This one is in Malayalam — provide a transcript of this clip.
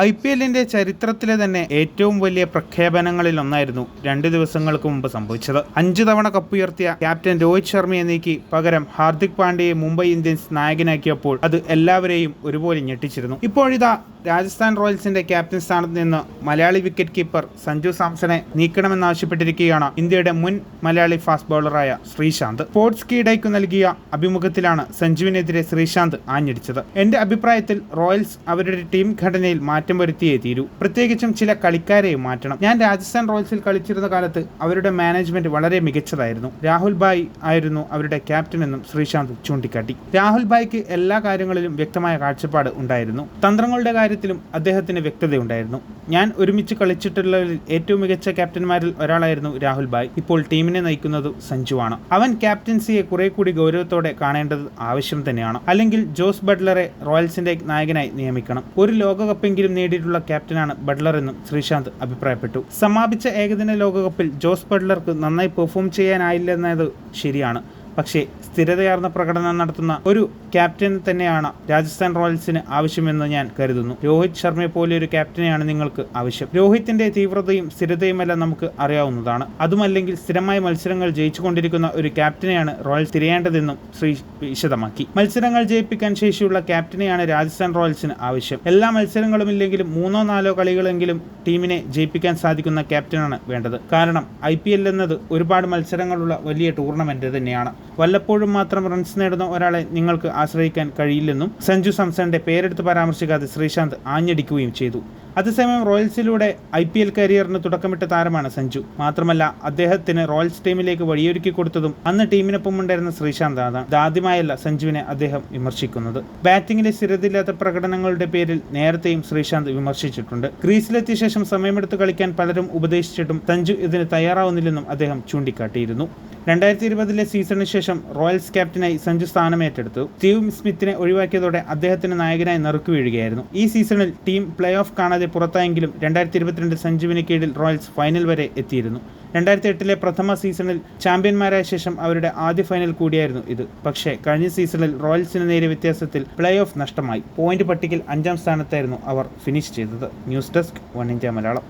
ഐ പി എല്ലിന്റെ ചരിത്രത്തിലെ തന്നെ ഏറ്റവും വലിയ പ്രഖ്യാപനങ്ങളിൽ ഒന്നായിരുന്നു രണ്ട് ദിവസങ്ങൾക്ക് മുമ്പ് സംഭവിച്ചത്. അഞ്ചു തവണ കപ്പുയർത്തിയ ക്യാപ്റ്റൻ രോഹിത് ശർമ്മയെ നീക്കി പകരം ഹാർദിക് പാണ്ഡ്യയെ മുംബൈ ഇന്ത്യൻസ് നായകനാക്കിയപ്പോൾ അത് എല്ലാവരെയും ഒരുപോലെ ഞെട്ടിച്ചിരുന്നു. ഇപ്പോഴിതാ രാജസ്ഥാൻ റോയൽസിന്റെ ക്യാപ്റ്റൻ സ്ഥാനത്ത് നിന്ന് മലയാളി വിക്കറ്റ് കീപ്പർ സഞ്ജു സാംസണെ നീക്കണമെന്നാവശ്യപ്പെട്ടിരിക്കുകയാണ് ഇന്ത്യയുടെ മുൻ മലയാളി ഫാസ്റ്റ് ബൗളറായ ശ്രീശാന്ത്. സ്പോർട്സ് കീഡയ്ക്കു നൽകിയ അഭിമുഖത്തിലാണ് സഞ്ജുവിനെതിരെ ശ്രീശാന്ത് ആഞ്ഞടിച്ചത്. എന്റെ അഭിപ്രായത്തിൽ റോയൽസ് അവരുടെ ടീം ഘടനയിൽ മാറ്റം വരുത്തിയേ തീരൂ. പ്രത്യേകിച്ചും ചില കളിക്കാരെയും മാറ്റണം. ഞാൻ രാജസ്ഥാൻ റോയൽസിൽ കളിച്ചിരുന്ന കാലത്ത് അവരുടെ മാനേജ്മെന്റ് വളരെ മികച്ചതായിരുന്നു. രാഹുൽ ഭായ് ആയിരുന്നു അവരുടെ ക്യാപ്റ്റൻ എന്നും ശ്രീശാന്ത് ചൂണ്ടിക്കാട്ടി. രാഹുൽ ഭായ്ക്ക് എല്ലാ കാര്യങ്ങളിലും വ്യക്തമായ കാഴ്ചപ്പാട് ഉണ്ടായിരുന്നു. തന്ത്രങ്ങളുടെ കാര്യത്തിലും അദ്ദേഹത്തിന് വ്യക്തതയുണ്ടായിരുന്നു. ഞാൻ ഒരുമിച്ച് കളിച്ചിട്ടുള്ളവരിൽ ഏറ്റവും മികച്ച ക്യാപ്റ്റന്മാരിൽ ഒരാളായിരുന്നു രാഹുൽ ബായ് ഇപ്പോൾ ടീമിനെ നയിക്കുന്നത് സഞ്ജുവാണ്. അവൻ ക്യാപ്റ്റൻസിയെ കുറെ കൂടി ഗൗരവത്തോടെ കാണേണ്ടത് ആവശ്യം തന്നെയാണ്. അല്ലെങ്കിൽ ജോസ് ബട്ട്ലറെ റോയൽസിന്റെ നായകനായി നിയമിക്കണം. ഒരു ലോകകപ്പെങ്കിലും നേടിയിട്ടുള്ള ക്യാപ്റ്റനാണ് ബട്ട്ലർ എന്നും ശ്രീശാന്ത് അഭിപ്രായപ്പെട്ടു. സമാപിച്ച ഏകദിന ലോകകപ്പിൽ ജോസ് ബട്ട്ലർക്ക് നന്നായി പെർഫോം ചെയ്യാനായില്ലെന്നത് ശരിയാണ്. പക്ഷേ സ്ഥിരതയാർന്ന പ്രകടനം നടത്തുന്ന ഒരു ക്യാപ്റ്റൻ തന്നെയാണ് രാജസ്ഥാൻ റോയൽസിന് ആവശ്യമെന്ന് ഞാൻ കരുതുന്നു. രോഹിത് ശർമ്മയെ പോലെ ഒരു ക്യാപ്റ്റനെയാണ് നിങ്ങൾക്ക് ആവശ്യം. രോഹിത്തിന്റെ തീവ്രതയും സ്ഥിരതയുമെല്ലാം നമുക്ക് അറിയാവുന്നതാണ്. അതുമല്ലെങ്കിൽ സ്ഥിരമായ മത്സരങ്ങൾ ജയിച്ചുകൊണ്ടിരിക്കുന്ന ഒരു ക്യാപ്റ്റനെയാണ് റോയൽസ് തിരയേണ്ടതെന്നും ശ്രീ വിശദമാക്കി. മത്സരങ്ങൾ ജയിപ്പിക്കാൻ ശേഷിയുള്ള ക്യാപ്റ്റനെയാണ് രാജസ്ഥാൻ റോയൽസിന് ആവശ്യം. എല്ലാ മത്സരങ്ങളും ഇല്ലെങ്കിലും മൂന്നോ നാലോ കളികളെങ്കിലും ടീമിനെ ജയിപ്പിക്കാൻ സാധിക്കുന്ന ക്യാപ്റ്റനാണ് വേണ്ടത്. കാരണം ഐ പി എൽ എന്നത് ഒരുപാട് മത്സരങ്ങളുള്ള വലിയ ടൂർണമെന്റ് തന്നെയാണ്. വല്ലപ്പോഴും മാത്രം റൺസ് നേടുന്ന ഒരാളെ നിങ്ങൾക്ക് ആശ്രയിക്കാൻ കഴിയില്ലെന്നും സഞ്ജു സംസന്റെ പേരെടുത്ത് പരാമർശിക്കാതെ ശ്രീശാന്ത് ആഞ്ഞടിക്കുകയും ചെയ്തു. അതേസമയം റോയൽസിലൂടെ ഐ പി എൽ കരിയറിന് തുടക്കമിട്ട താരമാണ് സഞ്ജു. മാത്രമല്ല അദ്ദേഹത്തിന് റോയൽസ് ടീമിലേക്ക് വഴിയൊരുക്കി കൊടുത്തതും അന്ന് ടീമിനൊപ്പം ഉണ്ടായിരുന്ന ശ്രീശാന്ത് ആണ്. ഇതാദ്യമായല്ല സഞ്ജുവിനെ അദ്ദേഹം വിമർശിക്കുന്നത്. ബാറ്റിംഗിലെ സ്ഥിരതയില്ലാത്ത പ്രകടനങ്ങളുടെ പേരിൽ നേരത്തെയും ശ്രീശാന്ത് വിമർശിച്ചിട്ടുണ്ട്. ക്രീസിലെത്തിയ ശേഷം സമയമെടുത്ത് കളിക്കാൻ പലരും ഉപദേശിച്ചിട്ടും സഞ്ജു ഇതിന് തയ്യാറാവുന്നില്ലെന്നും അദ്ദേഹം ചൂണ്ടിക്കാട്ടിയിരുന്നു. രണ്ടായിരത്തി ഇരുപതിലെ സീസണിന് ശേഷം റോയൽസ് ക്യാപ്റ്റനായി സഞ്ജു സ്ഥാനമേറ്റെടുത്തു. സ്റ്റീവ് സ്മിത്തിനെ ഒഴിവാക്കിയതോടെ അദ്ദേഹത്തിന് നായകനായി നറുക്കു വീഴുകയായിരുന്നു. ഈ സീസണിൽ ടീം പ്ലേ ഓഫ് കാണാതെ പുറത്തായെങ്കിലും രണ്ടായിരത്തി ഇരുപത്തിരണ്ട് സഞ്ജുവിന് കീഴിൽ റോയൽസ് ഫൈനൽ വരെ എത്തിയിരുന്നു. രണ്ടായിരത്തി എട്ടിലെ പ്രഥമ സീസണിൽ ചാമ്പ്യന്മാരായ ശേഷം അവരുടെ ആദ്യ ഫൈനൽ കൂടിയായിരുന്നു ഇത്. പക്ഷേ കഴിഞ്ഞ സീസണിൽ റോയൽസിന് നേരിയ വ്യത്യാസത്തിൽ പ്ലേ ഓഫ് നഷ്ടമായി. പോയിന്റ് പട്ടികയിൽ അഞ്ചാം സ്ഥാനത്തായിരുന്നു അവർ ഫിനിഷ് ചെയ്തത്. News desk one India Malayalam.